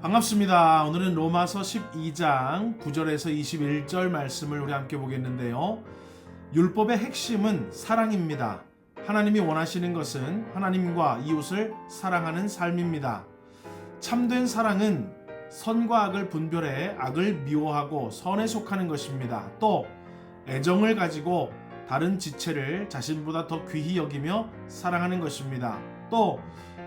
반갑습니다. 오늘은 로마서 12장 9절에서 21절 말씀을 우리 함께 보겠는데요. 율법의 핵심은 사랑입니다. 하나님이 원하시는 것은 하나님과 이웃을 사랑하는 삶입니다. 참된 사랑은 선과 악을 분별해 악을 미워하고 선에 속하는 것입니다. 또 애정을 가지고 다른 지체를 자신보다 더 귀히 여기며 사랑하는 것입니다. 또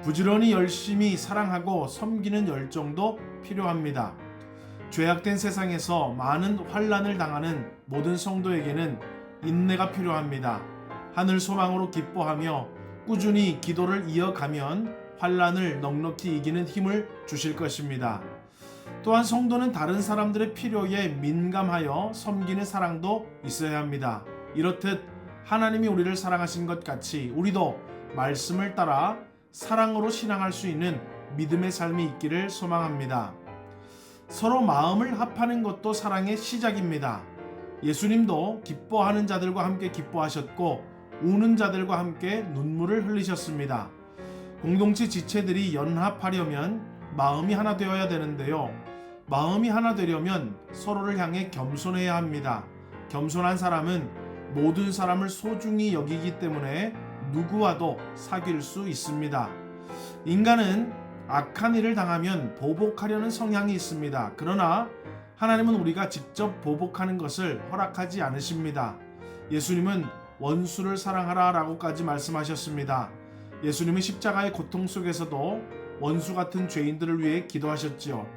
부지런히 열심히 사랑하고 섬기는 열정도 필요합니다. 죄악된 세상에서 많은 환란을 당하는 모든 성도에게는 인내가 필요합니다. 하늘 소망으로 기뻐하며 꾸준히 기도를 이어가면 환란을 넉넉히 이기는 힘을 주실 것입니다. 또한 성도는 다른 사람들의 필요에 민감하여 섬기는 사랑도 있어야 합니다. 이렇듯 하나님이 우리를 사랑하신 것 같이 우리도 말씀을 따라 사랑으로 신앙할 수 있는 믿음의 삶이 있기를 소망합니다. 서로 마음을 합하는 것도 사랑의 시작입니다. 예수님도 기뻐하는 자들과 함께 기뻐하셨고 우는 자들과 함께 눈물을 흘리셨습니다. 공동체 지체들이 연합하려면 마음이 하나 되어야 되는데요. 마음이 하나 되려면 서로를 향해 겸손해야 합니다. 겸손한 사람은 모든 사람을 소중히 여기기 때문에 누구와도 사귈 수 있습니다. 인간은 악한 일을 당하면 보복하려는 성향이 있습니다. 그러나 하나님은 우리가 직접 보복하는 것을 허락하지 않으십니다. 예수님은 원수를 사랑하라 라고까지 말씀하셨습니다. 예수님은 십자가의 고통 속에서도 원수 같은 죄인들을 위해 기도하셨지요.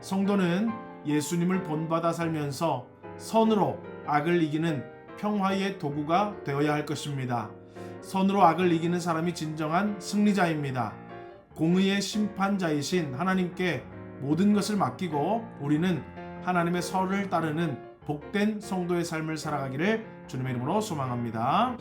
성도는 예수님을 본받아 살면서 선으로 악을 이기는 평화의 도구가 되어야 할 것입니다. 선으로 악을 이기는 사람이 진정한 승리자입니다. 공의의 심판자이신 하나님께 모든 것을 맡기고 우리는 하나님의 설을 따르는 복된 성도의 삶을 살아가기를 주님의 이름으로 소망합니다.